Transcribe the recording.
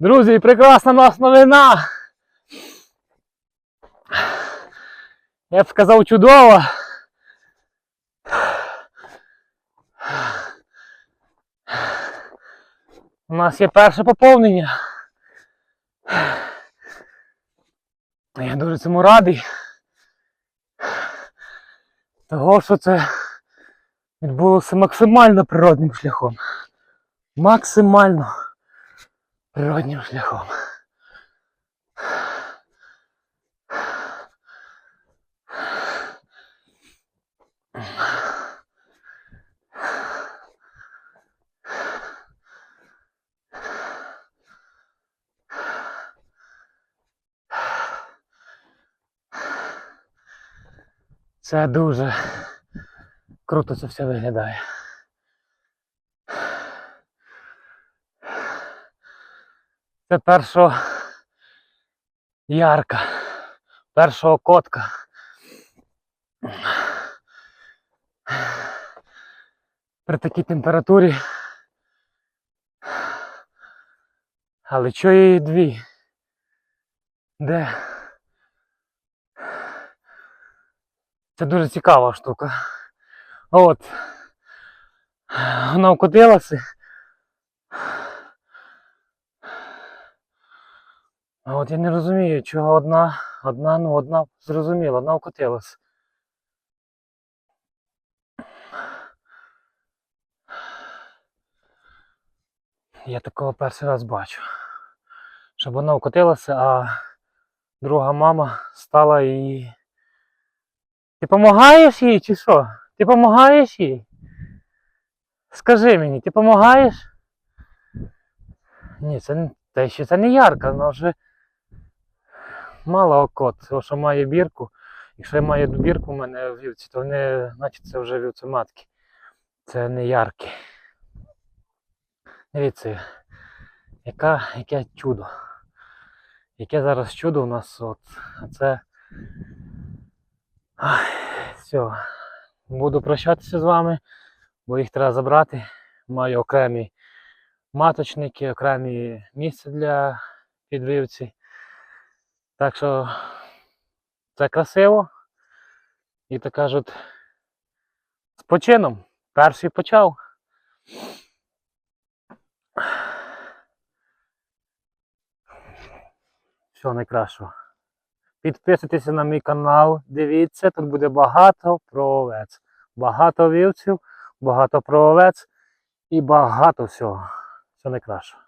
Друзі, прекрасна у нас новина. Я б сказав чудово. У нас є перше поповнення. Я дуже цьому радий. Того, що це відбулося максимально природним шляхом. Максимально природним шляхом. Це дуже круто це все виглядає. Це першого ярка, першого котка. При такій температурі. Але чого її дві? Де? Це дуже цікава штука. От. Вона вкотилася. А от я не розумію, чого одна, одна, ну одна зрозуміла, одна вкотилась. Я такого перший раз бачу. Щоб вона вкотилася, а друга мама стала і. Ти допомагаєш їй чи що? Ти допомагаєш їй? Скажи мені, ти допомагаєш? Ні, це те, що це не ярка, вона вже мала окот, тому що має бірку. Якщо має бірку в мене в вівці, то вони, значить, це вже вівцематки. Це не яркі. Дивіться, яка, яке чудо. Яке зараз чудо у нас от. А це. Все. Буду прощатися з вами, бо їх треба забрати. Маю окремі маточники, окремі місця для підвивці. Так що це красиво. І так кажуть, з почином. Перший почав. Всього найкращого. Підписуйтеся на мій канал, дивіться, тут буде багато про овець. Багато вівців, багато про овець і багато всього. Все найкраще.